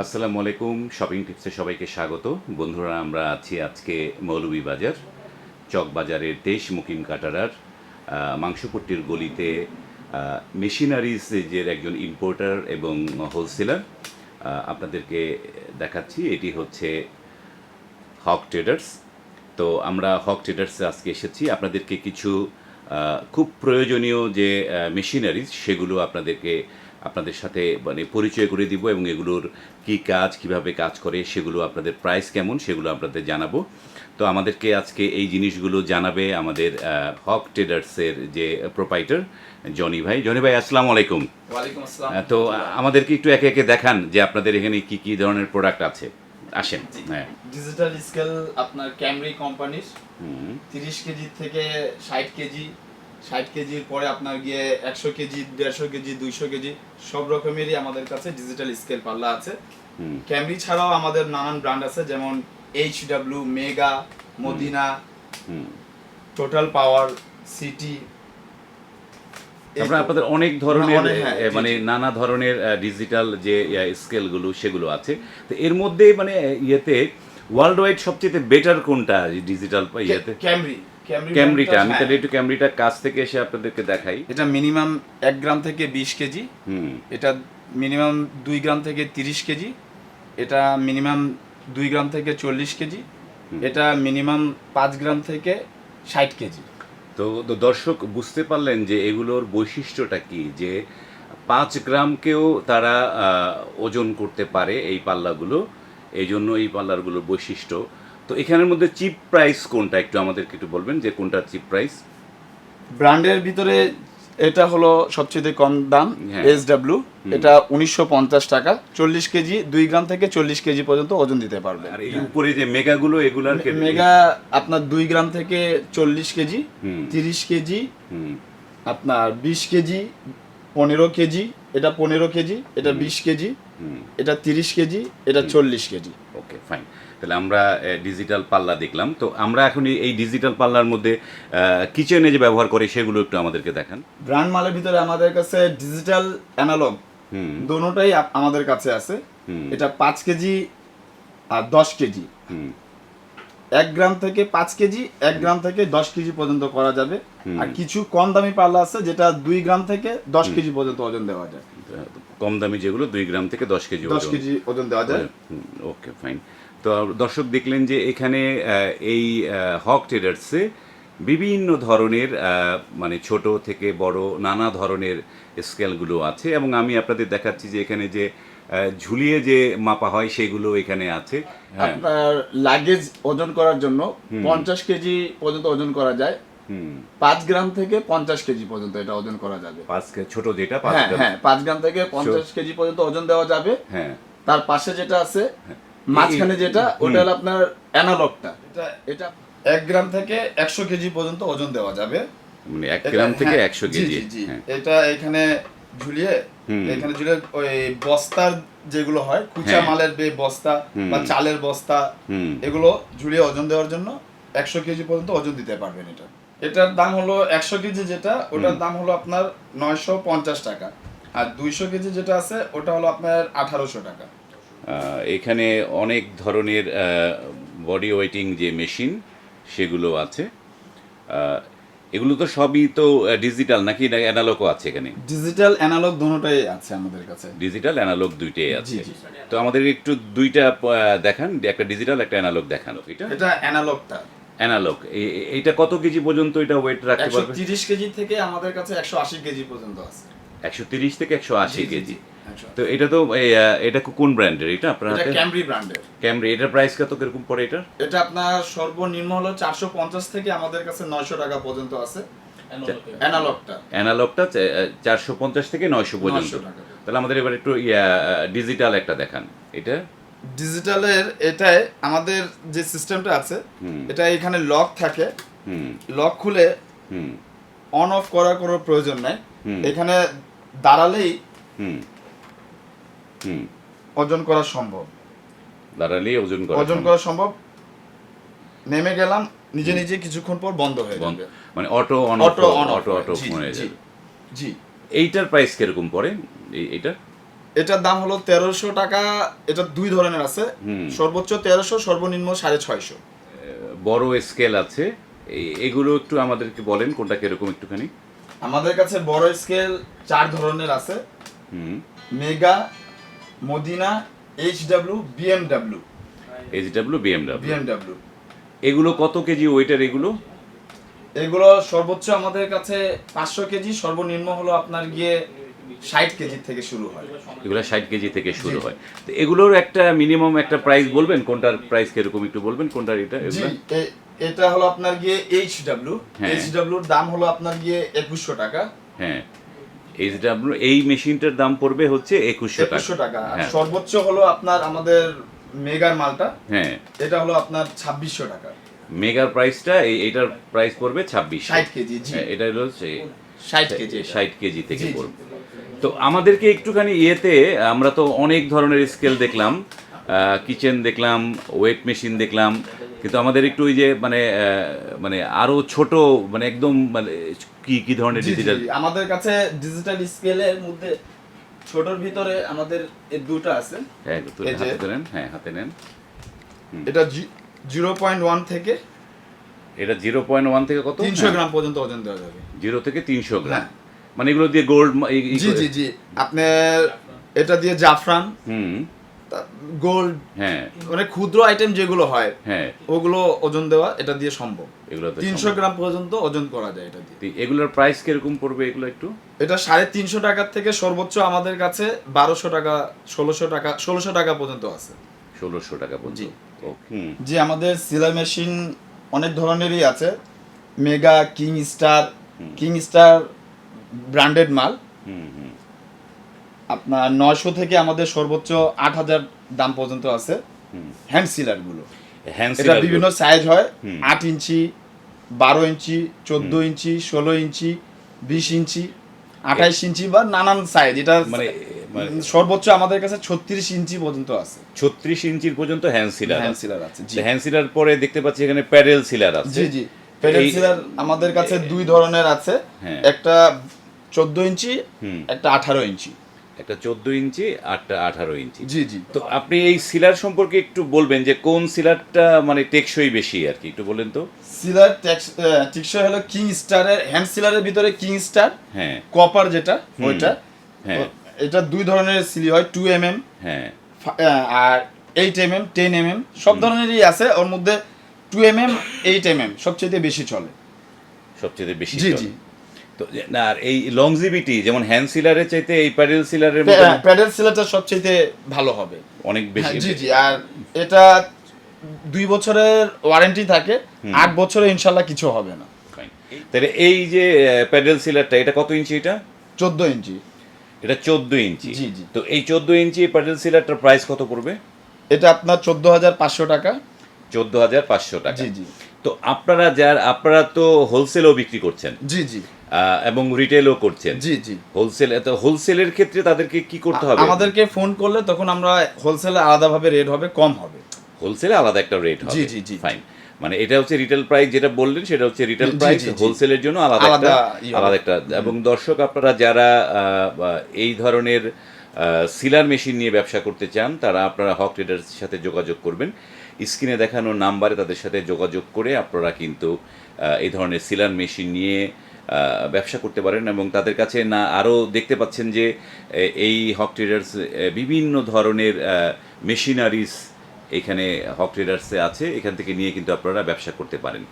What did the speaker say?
আসসালামু আলাইকুম শপিং টিপসে সবাইকে স্বাগত। বন্ধুরা, আমরা আছি আজকে মৌলভীবাজার চকবাজারের দেশ মুকিম কাটারার মাংসপট্টির গলিতে মেশিনারিজের একজন ইম্পোর্টার এবং হোলসেলার আপনাদেরকে দেখাচ্ছি, এটি হচ্ছে হক ট্রেডার্স তো আমরা হক ট্রেডার্সে আজকে এসেছি। আপনাদেরকে কিছু খুব প্রয়োজনীয় যে মেশিনারিজ, সেগুলো আপনাদেরকে আপনাদের সাথে মানে পরিচয় করে দিব এবং এগুলোর কি কাজ কীভাবে কাজ করে সেগুলো আপনাদের প্রাইস কেমন সেগুলো আপনাদের জানাব। তো আমাদেরকে আজকে এই জিনিসগুলো জানাবে আমাদের হক ট্রেডার্সের যে প্রোপাইটার জনি ভাই। জনি ভাই আসসালামু আলাইকুম। তো আমাদেরকে একটু একে একে দেখান যে আপনাদের এখানে কি কি ধরনের প্রোডাক্ট আছে। আসেন হ্যাঁ। ডিজিটাল স্কেল আপনার ক্যামরি কোম্পানির হুম। তিরিশ কেজি থেকে ষাট কেজি ষাট কেজির পরে আপনার গিয়ে একশো কেজি দেড়শো কেজি দুইশো কেজি সব রকমেরই আমাদের কাছে ডিজিটাল স্কেল পাল্লা আছে। ক্যামরি ছাড়াও আমাদের নানান ব্র্যান্ড আছে যেমন H W mega Madina total power city তারপরে আপনাদের অনেক ধরনের হ্যাঁ, মানে নানা ধরনের ডিজিটাল যে স্কেলগুলো সেগুলো আছে। তো এর মধ্যে মানে ইয়েতে ওয়ার্ল্ড ওয়াইড সবচেয়ে বেটার কোনটা ডিজিটাল ইয়েতে? ক্যামরি ক্যামরিটা আমি হ্যাঁ। তাহলে একটু ক্যামরিটা কাছ থেকে এসে আপনাদেরকে দেখাই। এটা মিনিমাম এক গ্রাম থেকে বিশ কেজি। হুম। এটা মিনিমাম দুই গ্রাম থেকে তিরিশ কেজি। এটা মিনিমাম দুই গ্রাম থেকে চল্লিশ কেজি। এটা মিনিমাম পাঁচ গ্রাম থেকে ষাট কেজি। তো তো দর্শক বুঝতে পারলেন যে এগুলোর বৈশিষ্ট্যটা কি? যে পাঁচ গ্রামকেও তারা ওজন করতে পারে এই পাল্লাগুলো। এই জন্য এই পাল্লাগুলোর বৈশিষ্ট্য। তো এখানের মধ্যে চিপ প্রাইস কোনটা? একটু আমাদেরকে একটু বলবেন যে কোনটা চিপ প্রাইস? ব্র্যান্ডের ভিতরে এটা হলো সবচেয়ে কম দাম হ্যাঁ। এস ডাব্লিউ এটা উনিশশো পঞ্চাশ টাকা। চল্লিশ কেজি দুই গ্রাম থেকে চল্লিশ কেজি পর্যন্ত ওজন দিতে পারবে। আর এই উপরে যে মেগাগুলো এগুলার মেগা আপনার দুই গ্রাম থেকে চল্লিশ কেজি তিরিশ কেজি আপনার বিশ কেজি পনেরো কেজি এটা পনেরো কেজি এটা বিশ কেজি এটা তিরিশ কেজি এটা চল্লিশ কেজি। ফাইন তাহলে আমরা ডিজিটাল পাল্লা দেখলাম। তো আমরা এখন এই- ডিজিটাল পাল্লার মধ্যে কিচেনে যে ব্যবহার করে সেগুলো একটু আমাদেরকে দেখান। ব্র্যান্ড মালের ভিতরে আমাদের কাছে ডিজিটাল অ্যানালগ দোনোটাই আমাদের কাছে আছে। এটা পাঁচ কেজি আর দশ কেজি। এক গ্রাম থেকে পাঁচ কেজি এক গ্রাম থেকে দশ কেজি পর্যন্ত করা যাবে। আর কিছু কম দামি পাল্লা আছে যেটা দুই গ্রাম থেকে দশ কেজি পর্যন্ত ওজন দেওয়া যায়। কম দামি যেগুলো দুই গ্রাম থেকে দশ কেজি দশ। কেজি ওজন দেওয়া যায়। ওকে ফাইন তো দর্শক দেখলেন যে এখানে এই হক ট্রেডার্সে বিভিন্ন ধরনের মানে ছোট থেকে বড় নানা ধরনের স্কেলগুলো আছে এবং আমি আপনাদের দেখাচ্ছি যে এখানে যে ঝুলিয়ে যে মাপা হয় সেগুলো এখানে আছে। হ্যাঁ। আপনার লাগেজ ওজন করার জন্য পঞ্চাশ কেজি পর্যন্ত ওজন করা যায়। হুম। পাঁচ গ্রাম থেকে পঞ্চাশ কেজি পর্যন্ত এটা ওজন করা যাবে। ছোট যেটা হ্যাঁ গ্রাম। হ্যাঁ পাঁচ গ্রাম থেকে পঞ্চাশ কেজি পর্যন্ত ওজন দেওয়া যাবে। হ্যাঁ। তার পাশে যেটা আছে মাঝখানে যেটা ওটা হলো আপনার অ্যানালগটা এটা এটা এক গ্রাম থেকে একশো কেজি পর্যন্ত ওজন দেওয়া যাবে। মানে এক গ্রাম থেকে হ্যাঁ, একশো কেজি। হ্যাঁ। এটা এখানে ঝুলিয়ে এখানে ঝুলিয়ে ওই বস্তার যেগুলো হয় কুচা হ্যাঁ। মালের বে বস্তা বা চালের বস্তা এগুলো ঝুলিয়ে ওজন দেওয়ার জন্য একশো কেজি পর্যন্ত ওজন দিতে পারবেন এটা। এটার দাম হলো একশো কেজি যেটা ওটার দাম হলো আপনার নয়শো পঞ্চাশ টাকা। আর দুইশো কেজি যেটা আছে ওটা হলো আপনার আঠারোশো টাকা। এখানে অনেক ধরনের বডি ওয়েটিং যে মেশিন সেগুলো আছে। এগুলো তো সবই তো ডিজিটাল নাকি অ্যানালগও আছে এখানে? ডিজিটাল অ্যানালগ দুটোটাই আছে আমাদের কাছে। ডিজিটাল অ্যানালগ দুইটাই আছে। তো আমাদের একটু দুইটা দেখান একটা ডিজিটাল একটা অ্যানালগ দেখান। এটা? এটা অ্যানালগটা অ্যানালগ এইটা কত কেজি পর্যন্ত এটা ওয়েট রাখতে পারবে? তিরিশ কেজি থেকে আমাদের কাছে একশো আশি কেজি পর্যন্ত আছে। একশো তিরিশ থেকে একশো আশি জি, জি, কেজি। জি, একশো। তো এটা তো এটা কোন ব্র্যান্ডের এটা আপনার এটা হাতে? ক্যামরি ব্র্যান্ডের ক্যামরি এটার প্রাইস কত কীরকম পড়ে এটার? এটা আপনার সর্বনিম্ন হলো চারশো পঞ্চাশ থেকে আমাদের কাছে নয়শো টাকা পর্যন্ত আছে। অ্যানালগটা অ্যানালগটা চারশো পঞ্চাশ থেকে নয়শো পর্যন্ত। 900 টাকা। তাহলে আমাদের এবার একটু ডিজিটাল একটা দেখান। এটা? ডিজিটালের এটাই আমাদের যে সিস্টেমটা আছে হুম। এটা এখানে লক থাকে। হুম। লক খুলে হুম। অন অফ করার কোনো প্রয়োজন নাই। হুম। এখানে দাঁড়ালেই হুম করা সম্ভব। দাঁড়ালেই ওজন করা সম্ভব। করা সম্ভব। নেমে গেলাম নিজে নিজে কিছুক্ষণ পর বন্ধ হয়ে। যাবে। মানে auto on auto on auto auto হয়ে জি যাবে। জি। এইটার প্রাইস কীরকম পড়ে? এই- এইটা? এটার দাম হলো তেরোশো টাকা এটা দুই ধরনের আছে। সর্বোচ্চ তেরোশো সর্বনিম্ন সাড়ে ছয়শো। বড় স্কেল আছে। এগুলো একটু আমাদেরকে বলেন কোনটা কীরকম একটুখানি? আমাদের কাছে বড় স্কেল চার ধরনের আছে। হুম। Mega Madina H W BMW H W BMW BMW এগুলো কত কেজি ওয়েটার এগুলো? এগুলো সর্বোচ্চ আমাদের কাছে পাঁচশো কেজি সর্বনিম্ন হলো আপনার গিয়ে ষাট কেজি থেকে শুরু হয়। এগুলো ষাট কেজি থেকে শুরু হয়। তো এগুলোর একটা মিনিমাম একটা প্রাইস বলবেন? কোনটার প্রাইস কীরকম একটু বলবেন? কোনটার এটা এগুলো? এটা হলো আপনার গিয়ে এইচ ডাব্লিউ। এইচ ডাব্লিউর দাম হলো আপনার গিয়ে একুশশো টাকা। হ্যাঁ। এইচ এই মেশিনটার দাম পড়বে হচ্ছে একুশশো টাকা। একুশশো টাকা। আর হ্যাঁ। সর্বোচ্চ হলো আপনার আমাদের মেগার মালটা। হ্যাঁ। এটা হলো আপনার ছাব্বিশশো টাকা। মেগার প্রাইসটা এই এটার প্রাইস পড়বে ছাব্বিশ ষাট কেজি জি। এটা হলো ষাট কেজি এটা। ষাট কেজি থেকে জি, জি। পড়বে। তো আমাদেরকে একটুখানি ইয়েতে আমরা তো অনেক ধরনের স্কেল দেখলাম কিচেন দেখলাম ওয়েট মেশিন দেখলাম কিন্তু আমাদের একটু ওই যে মানে আহ, মানে আরও ছোট মানে একদম মানে কি কি ধরনের ডিজিটাল আমাদের কাছে ডিজিটাল স্কেলের মধ্যে ছোটর ভিতরে আমাদের এই দুটো আছে। হ্যাঁ হাতে নেন হ্যাঁ হাতে নেন। এটা জিরো পয়েন্ট ওয়ান থেকে এটা জিরো পয়েন্ট ওয়ান থেকে কত? তিনশো গ্রাম পর্যন্ত ওজন দেওয়া যাবে। জিরো থেকে তিনশো গ্রাম। হ্যাঁ। মানে এগুলো দিয়ে গোল্ড জি জি জি। আপনার এটা দিয়ে জাফরান। হুম। গোল্ড হ্যাঁ। মানে ক্ষুদ্র আইটেম যেগুলো হয় হ্যাঁ। ওগুলো ওজন দেওয়া এটা দিয়ে সম্ভব। এগুলো তো তিনশো গ্রাম পর্যন্ত ওজন করা যায় এটা দিয়ে। এগুলোর প্রাইস কীরকম পড়বে এগুলো একটু? এটা সাড়ে তিনশো টাকার থেকে সর্বোচ্চ আমাদের কাছে বারোশো টাকা ষোলোশো টাকা ষোলোশো টাকা পর্যন্ত আছে। ষোলোশো টাকা পর্যন্ত। জি। যে আমাদের সিলাই মেশিন অনেক ধরনেরই আছে। Mega king star king star branded মাল। হুম হুম। আপনার নয়শো থেকে আমাদের সর্বোচ্চ আট হাজার দাম পর্যন্ত আছে হ্যান্ড সিলারগুলো হ্যান্ড এটা বিভিন্ন সাইজ হয়। আট ইঞ্চি বারো ইঞ্চি চোদ্দ ইঞ্চি ষোলো ইঞ্চি বিশ ইঞ্চি আঠাইশ ইঞ্চি বা নানান সাইজ এটা মানে মানে সর্বোচ্চ আমাদের কাছে ছত্রিশ ইঞ্চি পর্যন্ত আছে। ছত্রিশ ইঞ্চির পর্যন্ত হ্যান্ড সিলার হ্যান্ড সিলার আছে হ্যান্ড সিলার পরে দেখতে পাচ্ছি এখানে প্যাডেল সিলার আছে। জি জি। প্যাডেল সিলার আমাদের কাছে দুই ধরনের আছে। হ্যাঁ। একটা চোদ্দ ইঞ্চি। একটা আঠারো ইঞ্চি। একটা চোদ্দ ইঞ্চি আটটা আঠারো ইঞ্চি। জি জি। তো আপনি এই সিলার সম্পর্কে একটু বলবেন যে কোন সিলারটা মানে টেকসই বেশি আর কি একটু বলেন তো। সিলার টেকসই হলো কিং স্টারের হ্যান্ড সিলারের ভিতরে কিং স্টার হ্যাঁ। কপার যেটা ওইটা। হ্যাঁ। এটা দুই ধরনের সিলি হয় টু এম এম হ্যাঁ আর eight M M ten M M সব ধরনেরই আছে ওর মধ্যে two M M eight M M সবচেয়ে বেশি চলে। সবচেয়ে বেশি জি জি। তো না আর এই লংজিভিটি যেমন হ্যান্ড সিলারের চাইতে এই প্যাডেল সিলারের প্যাডেল সিলারটা সবচেয়ে ভালো হবে। অনেক বেশি হ্যাঁ, জি জি আর এটা দুই বছরের ওয়ারেন্টি থাকে আট বছরে ইনশাল্লাহ কিছু হবে না। তাহলে এই যে প্যাডেল সিলারটা এটা কত ইঞ্চি এটা? চোদ্দ ইঞ্চি। এটা চোদ্দ ইঞ্চি। জি, জি। তো এই চোদ্দ ইঞ্চি প্যাডেল সিলারটার প্রাইস কত পড়বে? এটা আপনার চোদ্দ হাজার পাঁচশো টাকা। চোদ্দ হাজার পাঁচশো টাকা। জি জি। তো আপনারা যার আপনারা তো হোলসেলও বিক্রি করছেন। জি জি। এবং রিটেলও করছেন। জি জি। হোলসেল তো হোলসেলের ক্ষেত্রে তাদেরকে কি করতে হবে? আমাদেরকে ফোন করলে তখন আমরা হোলসেলে আলাদাভাবে রেট হবে কম হবে। হোলসেলে আলাদা একটা রেট হবে। জি, জি, জি। ফাইন মানে এটা হচ্ছে রিটেল প্রাইস যেটা বললেন সেটা হচ্ছে রিটেল প্রাইস। হোলসেলের জন্য আলাদা আলাদা একটা আলাদা একটা এবং দর্শক আপনারা যারা এই ধরনের সিলার মেশিন নিয়ে ব্যবসা করতে চান তারা আপনারা হক ট্রেডার্সের সাথে যোগাযোগ করবেন। স্ক্রিনে দেখানো নাম্বারে তাদের সাথে যোগাযোগ করে আপনারা কিন্তু এই ধরনের সিলার মেশিন নিয়ে ব্যবসা করতে পারেন এবং তাদের কাছে না আরও দেখতে পাচ্ছেন যে এই হক ট্রেডার্স বিভিন্ন ধরনের মেশিনারিস এখানে হক ট্রেডার্সে আছে। এখান থেকে নিয়ে কিন্তু আপনারা ব্যবসা করতে পারেন।